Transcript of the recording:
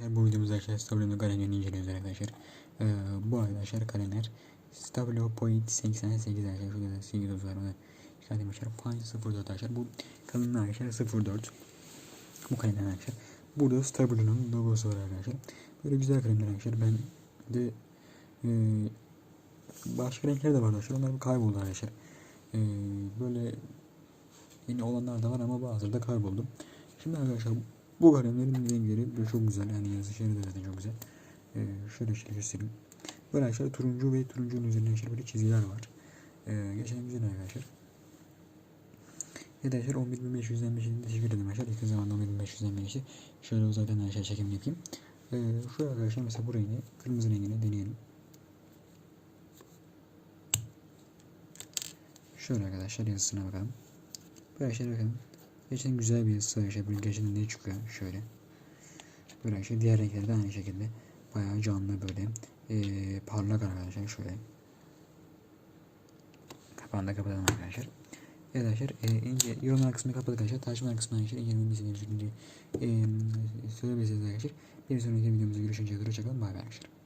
Arkadaşlar bu videomuzda arkadaşlar Stablo'nun kalemlerini inceliyoruz arkadaşlar. Ee, bu arkadaşlar kalemler Stablo Point 88 arkadaşlar. Şurada da silgi dozu var. Onu çıkartayım arkadaşlar. Point 04 arkadaşlar. Bu kalemler arkadaşlar 04. Bu kalemler arkadaşlar. Burada Stablo'nun logosu var arkadaşlar. Böyle güzel kalemler arkadaşlar. Ben de e, başka renkler de var arkadaşlar. Onlar kayboldu arkadaşlar. E, böyle yeni olanlar da var ama bazıları da kayboldu. Şimdi arkadaşlar bu kalemlerin renkleri böyle çok güzel. Yani yazışları da zaten çok güzel. Ee, şöyle şöyle göstereyim. Böyle arkadaşlar turuncu ve turuncunun üzerinde arkadaşlar böyle çizgiler var. Ee, geçen güzel arkadaşlar. Evet arkadaşlar 11.500'den bir şey teşekkür ederim arkadaşlar. İlk zamanda 11.500'den bir şey. Şöyle uzaktan aşağı çekim yapayım. Ee, şu arkadaşlar mesela bu rengi kırmızı rengini deneyelim. Şöyle arkadaşlar yazısına bakalım. Böyle arkadaşlar bakın. Gerçekten güzel bir yazısı arkadaşlar. Böyle gerçekten ne çıkıyor şöyle. Böyle arkadaşlar diğer renkleri de aynı şekilde. Bayağı canlı böyle. Ee, parlak arkadaşlar şöyle. Kapağını da kapatalım arkadaşlar. Evet arkadaşlar e, ince yorumlar kısmını kapadık arkadaşlar. Tartışmalar kısmını arkadaşlar incelememizi şekilde e, söyleyebilirsiniz arkadaşlar. Bir sonraki videomuzda görüşünceye kadar hoşçakalın. Bay bay arkadaşlar.